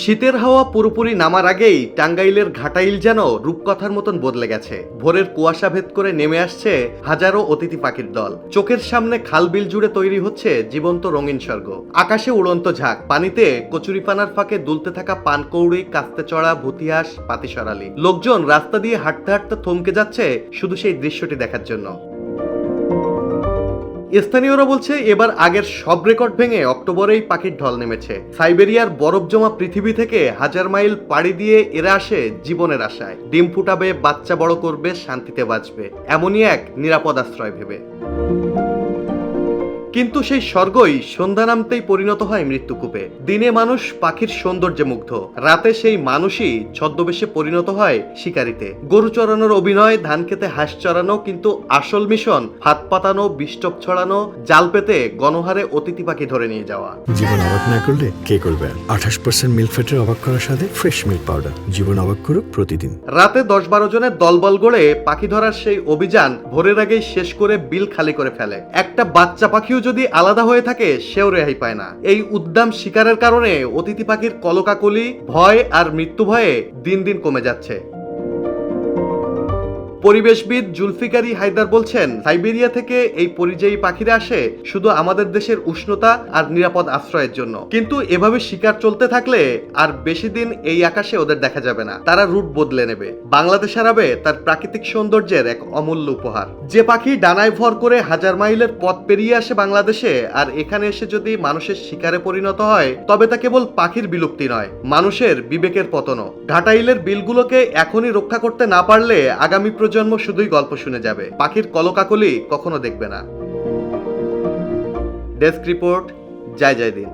শীতের হাওয়া পুরোপুরি নামার আগেই টাঙ্গাইলের ঘাটাইল যেন রূপকথার মতন বদলে গেছে। ভোরের কুয়াশা ভেদ করে নেমে আসছে হাজারো অতিথি পাখির দল। চোখের সামনে খাল বিল জুড়ে তৈরি হচ্ছে জীবন্ত রঙিন স্বর্গ। আকাশে উড়ন্ত ঝাঁক, পানিতে কচুরিপানার ফাঁকে দুলতে থাকা পানকৌড়ি কাস্তে চড়া ভুতিয়াস, পাতিসরালি। লোকজন রাস্তা দিয়ে হাঁটতে হাঁটতে থমকে যাচ্ছে শুধু সেই দৃশ্যটি দেখার জন্য। স্থানীয়রা বলছে, এবার আগের সব রেকর্ড ভেঙে অক্টোবরেই পাখির ঢল নেমেছে। সাইবেরিয়ার বরফ জমা পৃথিবী থেকে হাজার মাইল পাড়ি দিয়ে এরা আসে জীবনের আশায়। ডিম ফুটাবে, বাচ্চা বড় করবে, শান্তিতে বাঁচবে। এমনই এক নিরাপদ আশ্রয় ভেবে। কিন্তু সেই স্বর্গই সন্ধ্যা নামতেই পরিণত হয় মৃত্যুকূপে। দিনে মানুষ পাখির সৌন্দর্যে মুগ্ধ। রাতে সেই মানুষই ছদ্মবেশে পরিণত হয় শিকারিতে। গরু চড়ানোর অভিনয় ধান খেতে হাঁস চড়ানো কিন্তু আসল মিশন হাত পাতানো বিষ্টপ ছড়ানো জাল পেতে গণহারে অতিথি পাখি ধরে নিয়ে যাওয়া। জীবন অবাক না করলে কে করবে আঠাশ পার্সেন্ট মিল্ক ফ্যাটের অবাক করার সাথে ফ্রেশ মিল্ক পাউডার জীবন অবাক করুক প্রতিদিন। রাতে দশ বারো জনের দলবল গড়ে পাখি ধরার সেই অভিযান ভোরের আগেই শেষ করে বিল খালি করে ফেলে। একটা বাচ্চা পাখিও যদি আলাদা হয়ে থাকে, সেও রেহাই পায় না। এই উদ্দাম শিকারের কারণে অতিথি পাখির কলকাকলি, ভয় আর মৃত্যু ভয়ে দিন দিন কমে যাচ্ছে। পরিবেশবিদ জুলফিকারি হায়দার বলছেন, সাইবেরিয়া থেকে এই পরিযায়ী পাখিরা আসে শুধু আমাদের দেশের উষ্ণতা আর নিরাপদ আশ্রয়ের জন্য। কিন্তু এভাবে শিকার চলতে থাকলে আর বেশি দিন এই আকাশে ওদের দেখা যাবে না। তারা রুট বদলে নেবে। বাংলাদেশ হারাবে তার প্রাকৃতিক সৌন্দর্যের এক অমূল্য উপহার। যে পাখি ডানায় ভর করে হাজার মাইলের পথ পেরিয়ে আসে বাংলাদেশে আর এখানে এসে যদি মানুষের শিকারে পরিণত হয়, তবে তা কেবল পাখির বিলুপ্তি নয়, মানুষের বিবেকের পতনও। ঘাটাইলের বিলগুলোকে এখনই রক্ষা করতে না পারলে আগামী প্রজন্ম শুধুই গল্প শুনে যাবে। পাখির কলকাকলি কখনো দেখবে না। ডেস্ক রিপোর্ট, জয় জয় দিন